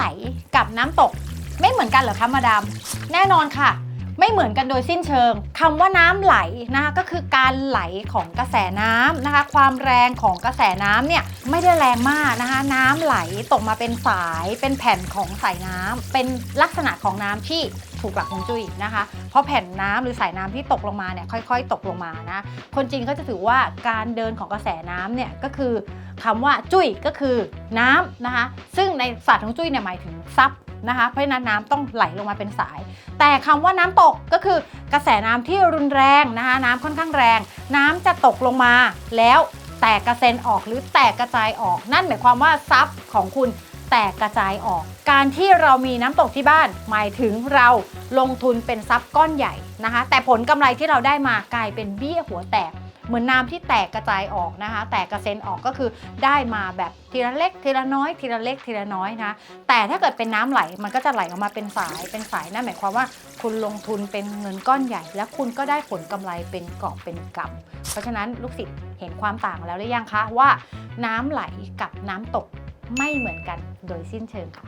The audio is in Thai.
ไหลกับน้ำตก ไม่เหมือนกันเหรอคะมาดาม แน่นอนค่ะ ไม่เหมือนกันโดยสิ้นเชิงคำว่าน้ำไหลนะคะก็คือการไหลของกระแสน้ำนะคะ ความแรงของกระแสน้ำเนี่ยไม่ได้แรงมากนะคะ น้ำไหลตกมาเป็นสายเป็นแผ่นของสายน้ำเป็นลักษณะของน้ำที่ถูกหลักฮวงจุ้ยนะคะ เพราะแผ่นน้ำหรือสายน้ำที่ตกลงมาเนี่ยค่อยๆ ตกลงมานะ คนจีนเขาจะถือว่าการเดินของกระแสน้ำเนี่ยก็คือคำว่าจุ้ยก็คือน้ำนะคะ ซึ่งในศาสตร์ของจุ้ยเนี่ยหมายถึงซับ นะคะ เพราะฉะนั้นน้ำต้องไหลลงมาเป็นสาย แต่คำว่าน้ำตกก็คือกระแสน้ำที่รุนแรงนะคะน้ำค่อนข้างแรง น้ำจะตกลงมาแล้วแตกกระเซ็นออกหรือแตกกระจายออก นั่นหมายความว่าซับของคุณแตกกระจายออก การที่เรามีน้ำตกที่บ้าน หมายถึงเราลงทุนเป็นซับก้อนใหญ่นะคะ แต่ผลกำไรที่เราได้มากลายเป็นเบี้ยหัวแตก เหมือนน้ำที่แตกกระจายออกนะคะ แตกกระเซ็นออกก็คือได้มาแบบทีละเล็กทีละน้อย ทีละเล็กทีละน้อยนะ แต่ถ้าเกิดเป็นน้ำไหลมันก็จะไหลออกมาเป็นสายเป็นสายนั่นหมายความว่า คุณลงทุนเป็นเงินก้อนใหญ่ แล้วคุณก็ได้ผลกำไรเป็นกอบเป็นกำเพราะฉะนั้นลูกศิษย์เห็นความต่างแล้วหรือยังคะว่า น้ำไหลกับน้ำตกไม่เหมือนกันโดยสิ้นเชิงค่ะ